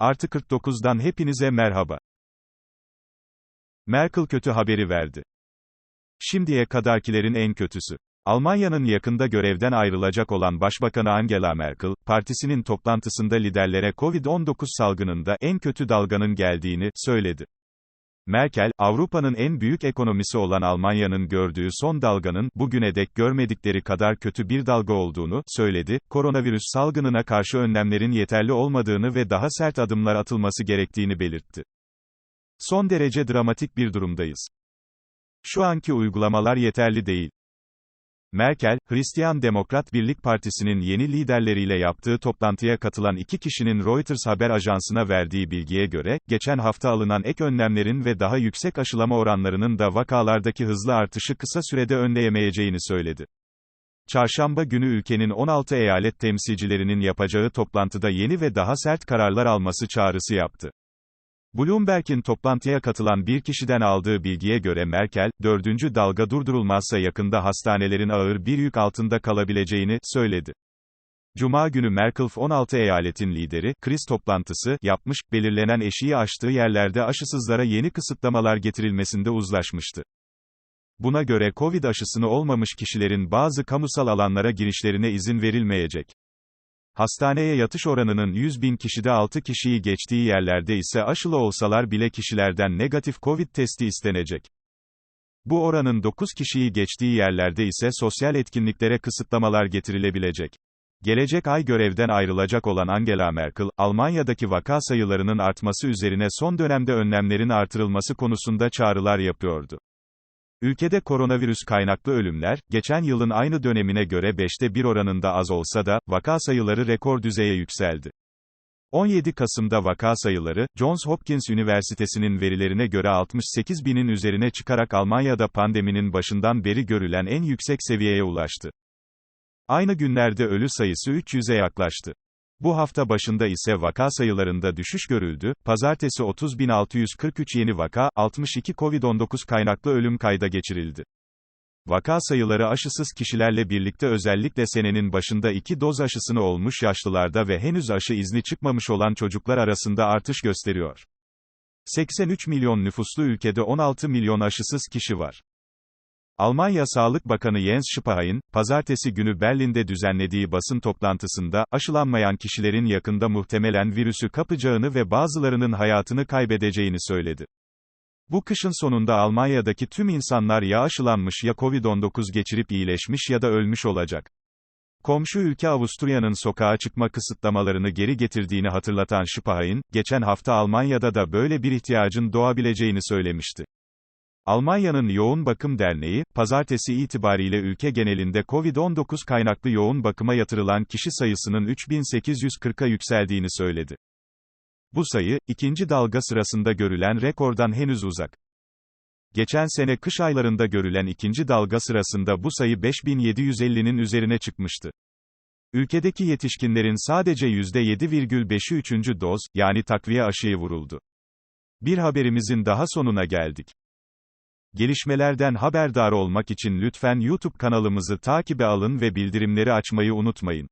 Artı 49'dan hepinize merhaba. Merkel kötü haberi verdi. Şimdiye kadarkilerin en kötüsü. Almanya'nın yakında görevden ayrılacak olan Başbakanı Angela Merkel, partisinin toplantısında liderlere Covid-19 salgınında en kötü dalganın geldiğini söyledi. Merkel, Avrupa'nın en büyük ekonomisi olan Almanya'nın gördüğü son dalganın, bugüne dek görmedikleri kadar kötü bir dalga olduğunu söyledi, koronavirüs salgınına karşı önlemlerin yeterli olmadığını ve daha sert adımlar atılması gerektiğini belirtti. Son derece dramatik bir durumdayız. Şu anki uygulamalar yeterli değil. Merkel, Hristiyan Demokrat Birlik Partisi'nin yeni liderleriyle yaptığı toplantıya katılan iki kişinin Reuters haber ajansına verdiği bilgiye göre, geçen hafta alınan ek önlemlerin ve daha yüksek aşılama oranlarının da vakalardaki hızlı artışı kısa sürede önleyemeyeceğini söyledi. Çarşamba günü ülkenin 16 eyalet temsilcilerinin yapacağı toplantıda yeni ve daha sert kararlar alması çağrısı yaptı. Bloomberg'in toplantıya katılan bir kişiden aldığı bilgiye göre Merkel, dördüncü dalga durdurulmazsa yakında hastanelerin ağır bir yük altında kalabileceğini söyledi. Cuma günü Merkel 16 eyaletin lideri, kriz toplantısı yapmış, belirlenen eşiği aştığı yerlerde aşısızlara yeni kısıtlamalar getirilmesinde uzlaşmıştı. Buna göre Covid aşısını olmamış kişilerin bazı kamusal alanlara girişlerine izin verilmeyecek. Hastaneye yatış oranının 100 bin kişide 6 kişiyi geçtiği yerlerde ise aşılı olsalar bile kişilerden negatif Covid testi istenecek. Bu oranın 9 kişiyi geçtiği yerlerde ise sosyal etkinliklere kısıtlamalar getirilebilecek. Gelecek ay görevden ayrılacak olan Angela Merkel, Almanya'daki vaka sayılarının artması üzerine son dönemde önlemlerin artırılması konusunda çağrılar yapıyordu. Ülkede koronavirüs kaynaklı ölümler, geçen yılın aynı dönemine göre 5'te 1 oranında az olsa da, vaka sayıları rekor düzeye yükseldi. 17 Kasım'da vaka sayıları, Johns Hopkins Üniversitesi'nin verilerine göre 68 binin üzerine çıkarak Almanya'da pandeminin başından beri görülen en yüksek seviyeye ulaştı. Aynı günlerde ölü sayısı 300'e yaklaştı. Bu hafta başında ise vaka sayılarında düşüş görüldü. Pazartesi 30.643 yeni vaka, 62 COVID-19 kaynaklı ölüm kayda geçirildi. Vaka sayıları aşısız kişilerle birlikte özellikle senenin başında iki doz aşısını olmuş yaşlılarda ve henüz aşı izni çıkmamış olan çocuklar arasında artış gösteriyor. 83 milyon nüfuslu ülkede 16 milyon aşısız kişi var. Almanya Sağlık Bakanı Jens Spahn, pazartesi günü Berlin'de düzenlediği basın toplantısında, aşılanmayan kişilerin yakında muhtemelen virüsü kapacağını ve bazılarının hayatını kaybedeceğini söyledi. Bu kışın sonunda Almanya'daki tüm insanlar ya aşılanmış ya Covid-19 geçirip iyileşmiş ya da ölmüş olacak. Komşu ülke Avusturya'nın sokağa çıkma kısıtlamalarını geri getirdiğini hatırlatan Spahn, geçen hafta Almanya'da da böyle bir ihtiyacın doğabileceğini söylemişti. Almanya'nın Yoğun Bakım Derneği, pazartesi itibariyle ülke genelinde COVID-19 kaynaklı yoğun bakıma yatırılan kişi sayısının 3840'a yükseldiğini söyledi. Bu sayı, ikinci dalga sırasında görülen rekordan henüz uzak. Geçen sene kış aylarında görülen ikinci dalga sırasında bu sayı 5750'nin üzerine çıkmıştı. Ülkedeki yetişkinlerin sadece %7,5'ü üçüncü doz, yani takviye aşıyı vuruldu. Bir haberimizin daha sonuna geldik. Gelişmelerden haberdar olmak için lütfen YouTube kanalımızı takibe alın ve bildirimleri açmayı unutmayın.